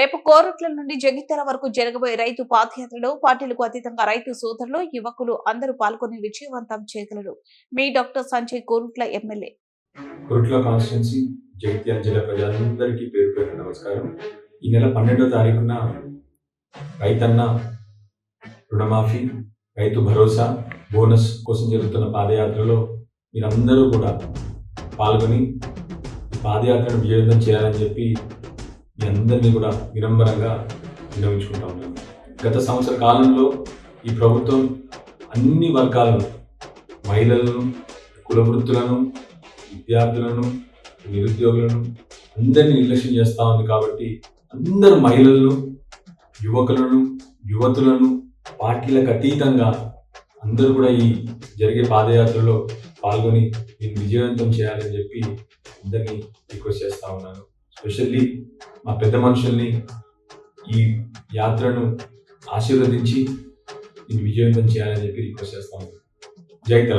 రేపు కోరుట్ల నుండి జగిత్యాల వరకు జరగబోయే రైతు పాదయాత్రలో పార్టీలకు అతీతంగా రైతు సోదరులు యువకులు అందరూ పాల్గొని విజయవంతం చేయగలరు. మీ doctor Sanjay Korutla MLA. Korutla constituency Jagtial జిల్లా ప్రజలందరికీ పేరు పేరు నమస్కారం. ఈ నెల పన్నెండో తారీఖున రైతన్న రుణమాఫీ రైతు భరోసా బోనస్ కోసం జరుగుతున్న పాదయాత్రలో మీరందరూ కూడా పాల్గొని పాదయాత్రను విజయవంతం చేయాలని చెప్పి మీ అందరినీ కూడా వినంబరంగా వినియోగించుకుంటా ఉన్నాను. గత సంవత్సర కాలంలో ఈ ప్రభుత్వం అన్ని వర్గాలను మహిళలను కుల వృత్తులను విద్యార్థులను నిరుద్యోగులను అందరినీ నిర్లక్ష్యం చేస్తూ ఉంది కాబట్టి అందరు మహిళలను యువకులను యువతులను పార్టీలకు అతీతంగా అందరూ కూడా ఈ జరిగే పాదయాత్రలో పాల్గొని నేను విజయవంతం చేయాలని చెప్పి అందరినీ రిక్వెస్ట్ చేస్తూ ఉన్నాను. స్పెషల్లీ మా పెద్ద మనుషుల్ని ఈ యాత్రను ఆశీర్వదించి దీన్ని విజయవంతం చేయాలని చెప్పి రిక్వెస్ట్ చేస్తాను జై తెలంగాణ.